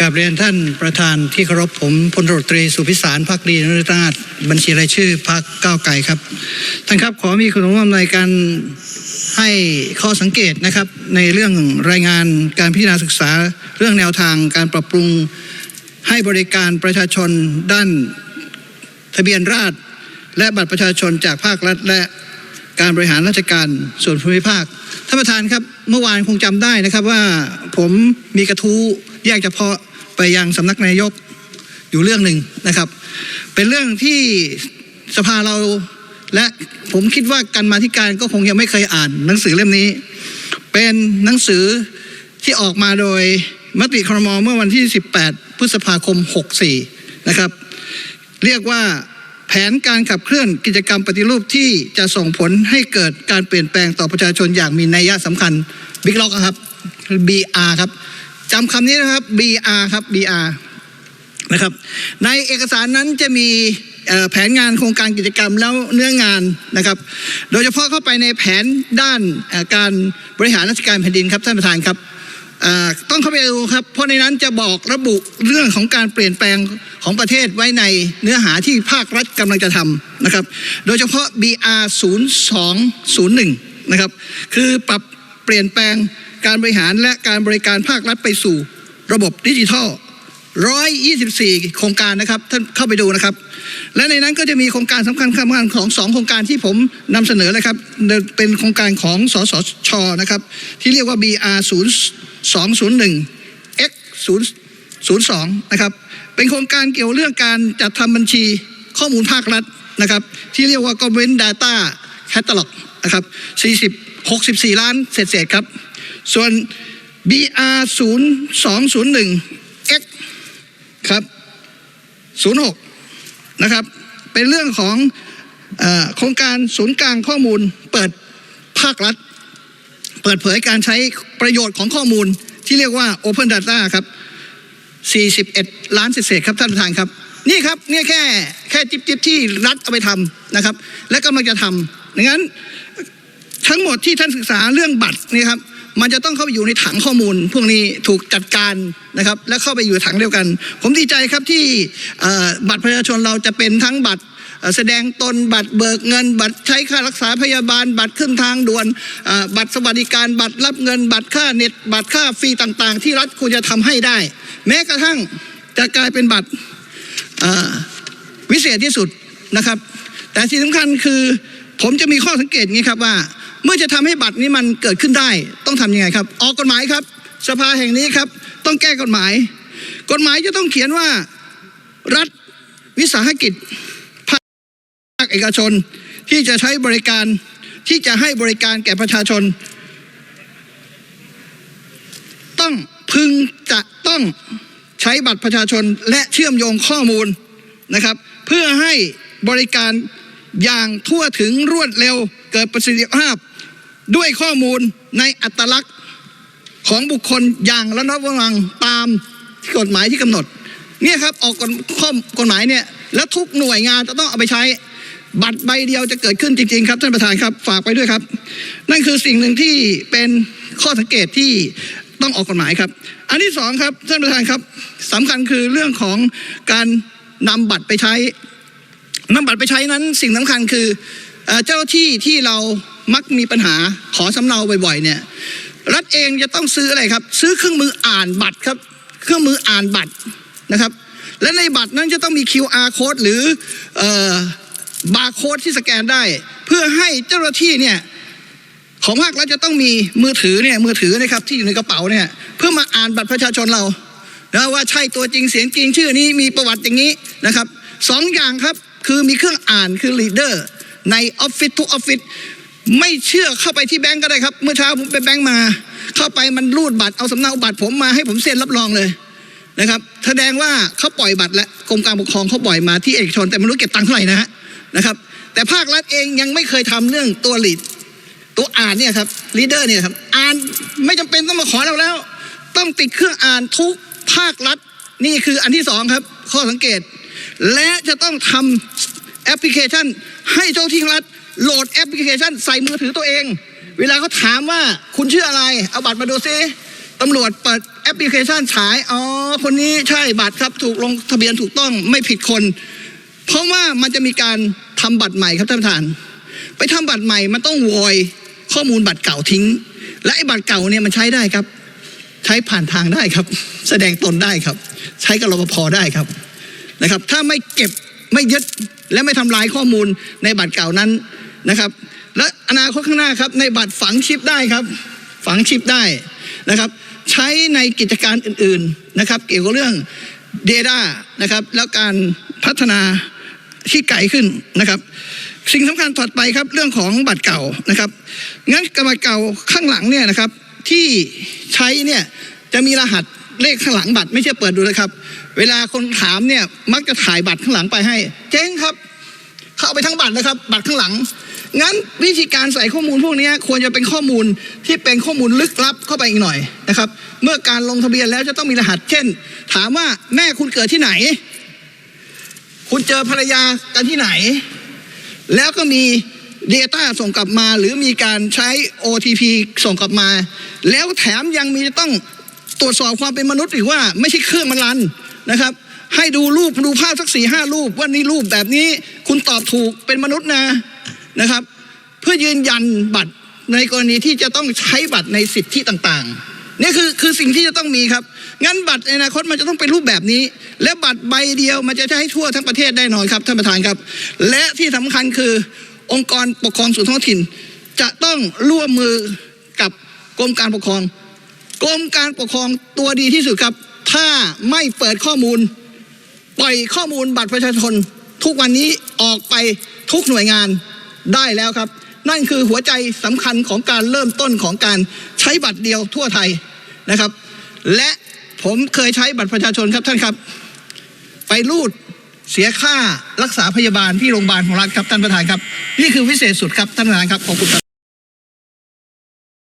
กาบเรียนท่านประธานที่เคารพผมพลตรตรีสุพิสารพักดีนรนาถบัญชีรายชื่อพักก้าวไกลครับท่านครับขอมีคุณสมบัติในการให้ข้อสังเกตนะครับในเรื่องรายงานการพิจารณาศึกษาเรื่องแนวทางการปรับปรุงให้บริการประชาชนด้านทะเบียนราษฎรและบัตรประชาชนจากภาครัฐและ การบริหารราชการส่วนภูมิภาคท่านประธานครับเมื่อวานคงจำได้นะครับว่าผมมีกระทู้แยกเฉพาะไปยังสำนักนายกอยู่เรื่องหนึ่งนะครับ เป็นเรื่องที่สภาเราและผมคิดว่าการมาธิการก็คงยังไม่เคยอ่านหนังสือเล่มนี้ เป็นหนังสือที่ออกมาโดยมติครมเมื่อวันที่ 18 พฤษภาคม 64 นะครับ เรียกว่า แผนการขับเคลื่อนกิจกรรมปฏิรูปที่จะส่งผลให้เกิดการเปลี่ยนแปลงต่อประชาชนอย่างมีนัยยะสำคัญบิ๊กล็อกครับ BR ครับจำคำนี้นะครับ BR ครับ BR นะครับ ในเอกสารนั้นจะมีแผนงานโครงการกิจกรรมแล้วเนื้องานนะครับ โดยเฉพาะเข้าไปในแผนด้านการบริหารราชการแผ่นดินครับท่านประธานครับ ต้องเข้าไปดูครับ เพราะในนั้นจะบอกระบุเรื่องของการเปลี่ยนแปลงของประเทศไว้ในเนื้อหาที่ภาครัฐกำลังจะทำนะครับ โดยเฉพาะ BR 0201นะครับ คือปรับเปลี่ยนแปลงการบริหารและการบริการภาครัฐไปสู่ระบบดิจิทัล 124 โครงการนะครับท่านเข้าไปดูนะครับ และในนั้นก็จะมีโครงการสำคัญสำคัญของสองโครงการที่ผมนำเสนอเลยครับเป็นโครงการของสสชนะครับ ที่เรียกว่า BR 0201 X 002นะครับเป็นโครงการเกี่ยวเรื่องการจัดทำบัญชีข้อมูลภาครัฐนะครับ ที่เรียกว่า Government Data Catalog นะครับ40 64 ล้านเศษๆครับ ส่วน BR 0201 X ครับ06นะครับ เป็นเรื่องของโครงการศูนย์กลางข้อมูลเปิดภาครัฐ เปิดเผยการใช้ประโยชน์ของข้อมูลที่เรียกว่า Open Data ครับ 41 ล้านเศษครับท่านประธานครับ นี่ครับเนี่ยแค่แค่จิบจิบที่รัฐเอาไปทำนะครับ และกำลังจะทำดังนั้นทั้งหมดที่ท่านศึกษาเรื่องบัตรนี่ครับ มันจะต้องเข้าไปอยู่ในถังข้อมูล พวกนี้ถูกจัดการนะครับ และเข้าไปอยู่ถังเดียวกัน ผมดีใจครับที่บัตรประชาชนเราจะเป็นทั้งบัตรแสดงตนบัตรเบิกเงิน บัตรใช้ค่ารักษาพยาบาล บัตรขึ้นทางด่วนบัตรสวัสดิการบัตรรับเงิน บัตรค่าเน็ต บัตรค่าฟรีต่างๆ ที่รัฐควรจะทำให้ได้ แม้กระทั่งจะกลายเป็นบัตรวิเศษที่สุดนะครับ แต่สิ่งสำคัญคือผมจะมีข้อสังเกตงี้ครับว่า เมื่อจะทำให้บัตรนี้มันเกิดขึ้นได้ ต้องทำยังไงครับ ออกกฎหมายครับ สภาแห่งนี้ครับ ต้องแก้กฎหมาย กฎหมายจะต้องเขียนว่ารัฐวิสาหกิจภาคเอกชนที่จะใช้บริการที่จะให้บริการแก่ประชาชน ต้องพึงจะต้องใช้บัตรประชาชนและเชื่อมโยงข้อมูลนะครับ เพื่อให้บริการอย่างทั่วถึงรวดเร็วเกิดประสิทธิภาพ ด้วยข้อมูลในอัตลักษณ์ของบุคคลอย่างระมัดระวังตามกฎหมายที่กำหนด เนี่ยครับออกกฎข้อกฎหมายเนี่ยแล้วทุกหน่วยงานจะต้องเอาไปใช้บัตรใบเดียวจะเกิดขึ้นจริง ๆ ครับท่านประธานครับฝากไปด้วยครับ นั่นคือสิ่งหนึ่งที่เป็นข้อสังเกตที่ต้องออกกฎหมายครับ อันที่สองครับท่านประธานครับสำคัญคือเรื่องของการนำบัตรไปใช้นำบัตรไปใช้นั้นสิ่งสำคัญคือเอ่อเจ้าที่ที่เรา มักมีปัญหาขอสำเนาบ่อยๆเนี่ยรัฐเองจะต้องซื้ออะไรครับ ซื้อเครื่องมืออ่านบัตรครับ เครื่องมืออ่านบัตรนะครับ และในบัตรนั้นจะต้องมี QR code หรือเอ่อบาร์โค้ดที่สแกนได้ เพื่อให้เจ้าหน้าที่เนี่ยของภาครัฐจะต้องมีมือถือเนี่ยมือถือนะครับที่อยู่ในกระเป๋าเนี่ยเพื่อมาอ่านบัตรประชาชนเรานะว่าใช่ตัวจริงเสียงจริงชื่อนี้มีประวัติอย่างนี้นะครับสองอย่างครับคือมีเครื่องอ่านคือ reader ในออฟฟิศทุกออฟฟิศ ไม่เชื่อเข้าไปที่แบงก์ก็ได้ครับ เมื่อเช้าผมไปแบงก์มา เข้าไปมันรูดบัตรเอาสำเนาบัตรผมมาให้ผมเซ็นรับรองเลยนะครับแสดงว่าเขาปล่อยบัตรและกรมการปกครองเขาปล่อยมาที่เอกชน แต่ไม่รู้เก็บตังค์เท่าไหร่นะฮะนะครับ แต่ภาครัฐเองยังไม่เคยทำเรื่องตัวลีดตัวอ่านเนี่ยครับลีดเดอร์เนี่ยครับอ่านไม่จำเป็นต้องมาขอเราแล้ว ต้องติดเครื่องอ่านทุกภาครัฐนี่คืออันที่สองครับ ข้อสังเกต และจะต้องทำแอปพลิเคชันให้เจ้าที่รัฐ โหลดแอปพลิเคชันใส่มือถือตัวเอง เวลาเขาถามว่าคุณชื่ออะไร เอาบัตรมาดูซิตำรวจเปิดแอปพลิเคชันฉาย อ๋อ คนนี้ใช่บัตรครับถูกลงทะเบียนถูกต้องไม่ผิดคน เพราะว่ามันจะมีการทำบัตรใหม่ครับท่านประธาน ไปทำบัตรใหม่มันต้องโวยข้อมูลบัตรเก่าทิ้ง และไอ้บัตรเก่าเนี่ยมันใช้ได้ครับ ใช้ผ่านทางได้ครับ แสดงตนได้ครับ ใช้กับรปภได้ครับนะครับ ถ้าไม่เก็บไม่ยึดและไม่ทำลายข้อมูลในบัตรเก่านั้น นะครับ และอนาคตข้างหน้าครับ ในบัตรฝังชิปได้ครับ ฝังชิปได้นะครับ ใช้ในกิจการอื่นๆนะครับ เกี่ยวกับเรื่อง Data นะครับ แล้วการพัฒนาที่ไกลขึ้นนะครับ สิ่งสำคัญถัดไปครับเรื่องของบัตรเก่านะครับงั้นกบัตรเก่าข้างหลังเนี่ยนะครับ ที่ใช้เนี่ยจะมีรหัสเลขข้างหลังบัตรไม่ใช่เปิดดูเลยครับ เวลาคนถามเนี่ยมักจะถ่ายบัตรข้างหลังไปให้ เจ๊งครับ เข้าเอาไปทั้งบัตรนะครับ บัตรข้างหลัง งั้นวิธีการใส่ข้อมูลพวกนี้ควรจะเป็นข้อมูลที่เป็นข้อมูลลึกลับเข้าไปอีกหน่อยนะครับ เมื่อการลงทะเบียนแล้วจะต้องมีรหัส เช่น ถามว่าแม่คุณเกิดที่ไหน คุณเจอภรรยากันที่ไหน แล้วก็มี Data ส่งกลับมา หรือมีการใช้ OTP ส่งกลับมา แล้วแถมยังมีต้องตรวจสอบความเป็นมนุษย์อีกว่าไม่ใช่เครื่องมันรันนะครับให้ดูรูปดูภาพสักสี่ห้ารูปว่านี่รูปแบบนี้คุณตอบถูกเป็นมนุษย์นะ นะครับ เพื่อยืนยันบัตรในกรณีที่จะต้องใช้บัตรในสิทธิต่างๆนี่คือคือสิ่งที่จะต้องมีครับ งั้นบัตรในอนาคตมันจะต้องเป็นรูปแบบนี้ และบัตรใบเดียวมันจะใช้ทั่วทั้งประเทศแน่นอนครับท่านประธานครับ และที่สำคัญคือองค์กรปกครองส่วนท้องถิ่น จะต้องร่วมมือกับกรมการปกครอง กรมการปกครองตัวดีที่สุดครับ ถ้าไม่เปิดข้อมูล ปล่อยข้อมูลบัตรประชาชน ทุกวันนี้ออกไปทุกหน่วยงาน ได้แล้วครับ นั่นคือหัวใจสำคัญของการเริ่มต้นของการใช้บัตรเดียวทั่วไทยนะครับ และผมเคยใช้บัตรประชาชนครับท่านครับ ไปรูดเสียค่ารักษาพยาบาลที่โรงพยาบาลของรัฐครับท่านประธานครับ นี่คือวิเศษสุดครับท่านประธานครับขอบคุณครับ